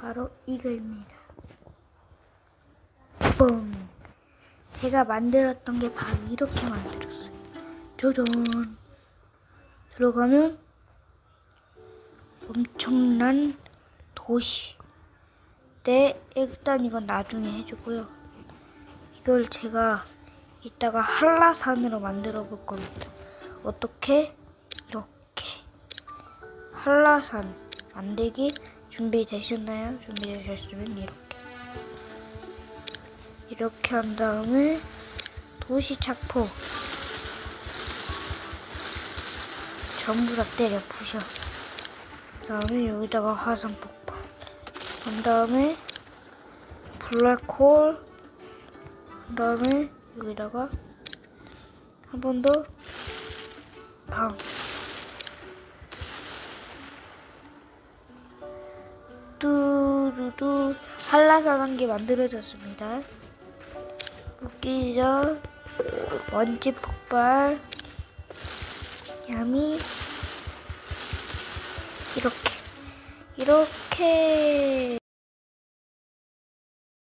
바로 이거입니다. 뻥! 제가 만들었던 게 바로 이렇게 만들었어요. 짜잔! 들어가면 엄청난 도시. 네, 일단 이건 나중에 해주고요. 이걸 제가 이따가 한라산으로 만들어 볼 겁니다. 어떻게? 이렇게. 한라산 만들기 준비되셨나요? 준비되셨으면 이렇게. 이렇게 한 다음에 도시 착포. 전부 다 때려 부셔. 그 다음에 여기다가 화산 폭발. 그 다음에 블랙홀. 그 다음에 여기다가 한 번 더 방. 루두 한라산 한 개 만들어졌습니다. 웃기죠? 먼지 폭발. 야미 이렇게 이렇게